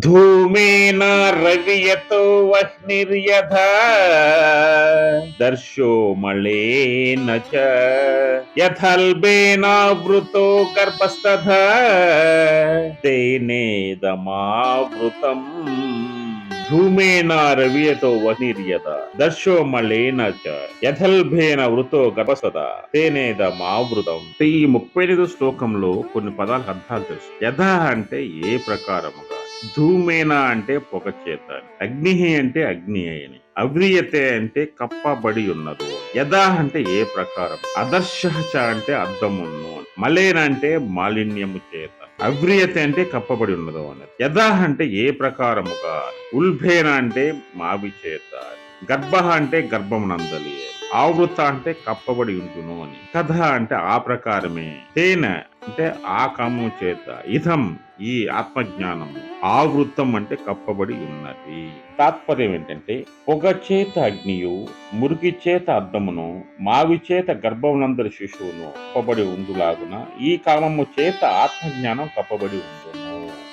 ధూమేన రవియతో వహ్నిర్యథ దర్శో మళేన చ యథల్బేనావృతో గర్భస్తథ తేనేదమావృతం ధూమేన రవియతో వహ్నిర్యత దర్శో మళేన చ యథల్భేన వృతో గర్భసద తేనేదమావృతం ఈ ముప్పై ఐదు శ్లోకంలో కొన్ని పదాలకు అర్థాలు తెలుసు। యథ అంటే ఏ ప్రకారముగా? ధూమేన అంటే పొగ చేత అగ్ని అంటే అగ్ని అయిన అవ్రియతే అంటే కప్పబడి ఉన్నదు యథా అంటే ఏ ప్రకారం అదర్శ చ అంటే అద్దమును మలేన అంటే మాలిన్యము చేత అవ్రియత అంటే కప్పబడి ఉన్నదో అన్నది. యథా అంటే ఏ ప్రకారముగా ఉల్భేన అంటే మావి చేత. గర్భ అంటే గర్భమునందలి ఆవృత అంటే కప్పబడి ఉంటును అని. కథ అంటే ఆ ప్రకారమే. తేన అంటే ఆ కామము చేత. ఇదం ఈ ఆత్మజ్ఞానం ఆవృతం అంటే కప్పబడి ఉన్నది. తాత్పర్యం ఏంటంటే పొగ చేత అగ్నియు మురికి చేత అద్దమును మావి చేత గర్భమునందరి శిశువును కప్పబడి ఉండులాగున ఈ కామము చేత ఆత్మజ్ఞానం కప్పబడి ఉంది